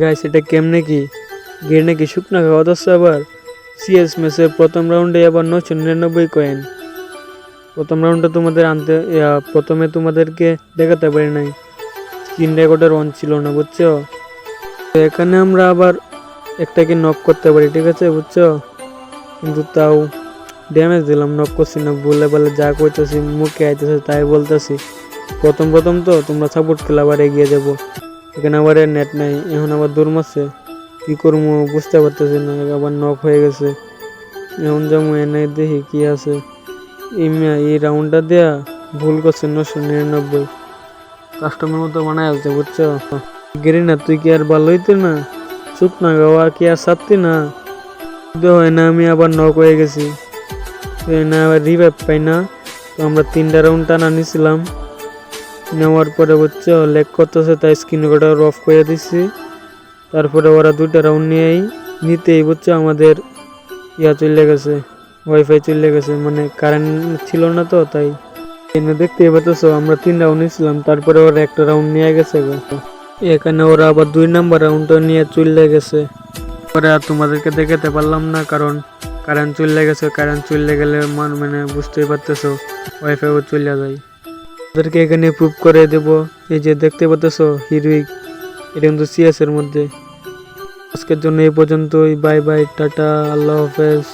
Guys, এটা কেমনে কি? গের নাকি শুকনা খাওয়া দচ্ছে আবার? সিএস ম্যাচের প্রথম রাউন্ডে আবার নশো নিরানব্বই কয়েন প্রথম রাউন্ডে তোমাদের আনতে প্রথমে তোমাদেরকে দেখাতে পারি নাই। স্ক্রিন রেকর্ডার অন ছিল না, বুঝছ? তো এখানে আমরা আবার একটাকে নক করতে পারি, ঠিক আছে, বুঝছ? কিন্তু তাও ড্যামেজ দিলাম নক করছি না, বলে বলে যা করতেছি মুখে আইতেছে, তাই বলতেছি। প্রথম প্রথম তো তোমরা সাপোর্ট করলে আবার এগিয়ে যাব। এখানে আবার নেট নাই, এখন আবার দূর মারছে। কি করব, বুঝতে পারতেছি না আবার নক হয়ে গেছে। এখন যেমন এনে দেখি কি আছে। এই এই রাউন্ডটা দেয়া ভুল করছে নশো নিরানব্বই। কাস্টমার মতো বানায় আছে বুঝছ? গেরি না তুই কি আর ভালো হইতে না? চুপ না গাওয়া কি আর সারতি না? হয় না, আমি আবার নক হয়ে গেছি। না আবার রিভাইভ পাই না। তো আমরা তিনটা রাউন্ড টানা নিছিলাম। নেওয়ার পরে বুঝছ লেগ করতেছে, তাই স্ক্রিন রেকর্ডার অফ করে দিছি। তারপরে ওরা দুইটা রাউন্ড নিয়েই, নিতেই হচ্ছে আমাদের ইয়া চলে গেছে ওয়াইফাই চলে গেছে মানে কারেন্ট ছিল না তো, তাই। দেখতে পাচ্ছো আমরা তিন রাউন্ড নিয়েছিলাম, তারপরে ওরা একটা রাউন্ড নিয়ে গেছে এখানে ওরা আবার দুই নাম্বার রাউন্ডটা নিয়ে চলে গেছে। পরে আর তোমাদেরকে দেখাতে পারলাম না, কারণ কারেন্ট চলে গেছে কারেন্ট চলে গেলে মানে বুঝতেই পারতেছো ওয়াইফাইও চলে যায়। ওদেরকে এখানে প্রুভ করে দেব। এই যে দেখতে পাচ্ছ হিরুইক এটা কিন্তু সিএস এর মধ্যে। আজকের জন্য এই পর্যন্তই। বাই বাই টাটা, আল্লাহ হাফেজ।